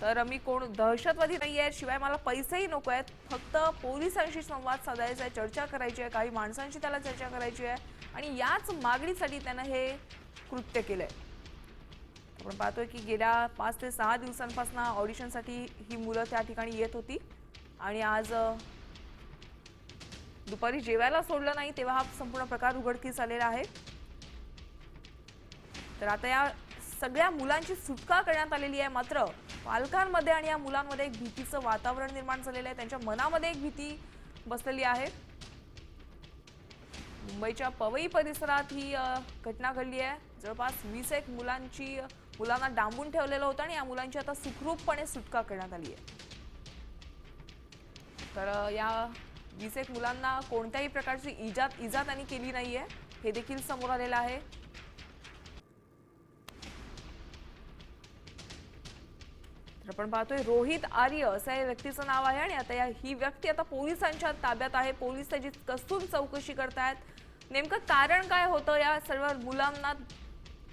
तर मी कोण दहशतवादी नाही आहे शिवाय मला पैसेही नको आहेत. फक्त पोलिसांशी संवाद साधायचा आहे चर्चा करायची आहे काही माणसांशी त्याला चर्चा करायची आहे. आणि याच मागणीसाठी त्यानं हे कृत्य केलंय. आपण पाहतोय की गेल्या पाच ते सहा दिवसांपासून ऑडिशनसाठी ही मुलं त्या ठिकाणी येत होती. आणि आज दुपारी जेवायला सोडलं नाही तेव्हा हा संपूर्ण प्रकार उघडकीस आलेला आहे. तर आता या सगळ्या मुलांची सुटका करण्यात आलेली आहे मात्र पालकांमध्ये आणि या मुलांमध्ये एक भीतीचं वातावरण निर्माण झालेलं आहे. त्यांच्या मनामध्ये एक भीती बसलेली आहे. मुंबईच्या पवई परिसरात ही घटना घडली आहे. जवळपास वीस एक मुलांची मुलांना डांबून ठेवलेलं होतं आणि या मुलांची आता सुखरूपपणे सुटका करण्यात आली आहे. तर या वीस एक मुलांना कोणत्याही प्रकारची इजा इजा त्यांनी केली नाहीये. हे देखील समोर आलेलं आहे. आपण पाहतोय. रोहित आर्य असं या व्यक्तीचं नाव आहे आणि आता या ही व्यक्ती आता पोलिसांच्या ताब्यात आहे. पोलीस त्याची कसून चौकशी करतायत. नेमकं कारण काय होतं या सर्व मुलांना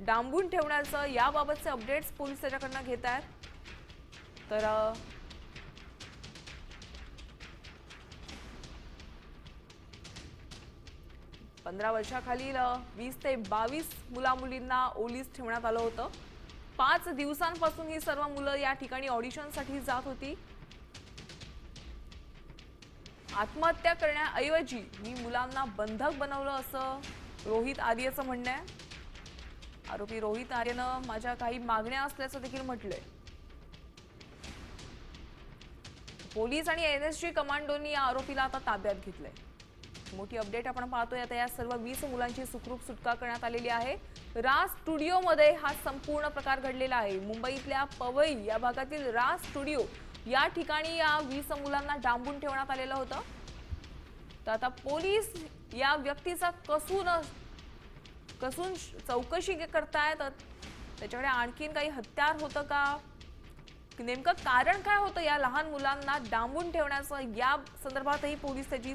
डांबून ठेवण्याचं? याबाबतचे अपडेट्स पोलीस त्याच्याकडनं घेत आहेत तर पंधरा वर्षाखालील वीस ते बावीस मुला मुलींना ओलीस ठेवण्यात आलं होतं. पाच दिवसांपासून ही सर्व मुलं या ठिकाणी ऑडिशनसाठी जात होती. आत्महत्या करण्याऐवजी मी मुलांना बंधक बनवलं असं रोहित आर्यचं म्हणणं आहे. आरोपी रोहित आर्यनं माझ्या काही मागण्या असल्याचं देखील म्हटलंय. पोलीस आणि एनएसजी कमांडोनी या आरोपीला आता ताब्यात घेतलंय. मोठी अपडेट आपण पाहतोय. आता या सर्व वीस मुलांची सुखरूप सुटका करण्यात आलेली आहे. राज स्टुडिओमध्ये हा संपूर्ण प्रकार घडलेला आहे. मुंबईतल्या पवई या भागातील राज स्टुडिओ या ठिकाणी या वीस मुलांना डांबून ठेवण्यात आलेलं होतं. तर आता पोलीस या व्यक्तीचा कसून कसून चौकशी करतायत. त्याच्याकडे आणखीन काही हत्यार होतं का? नेमकं कारण काय होतं या लहान मुलांना डांबून ठेवण्याचं? या संदर्भातही पोलीस त्याची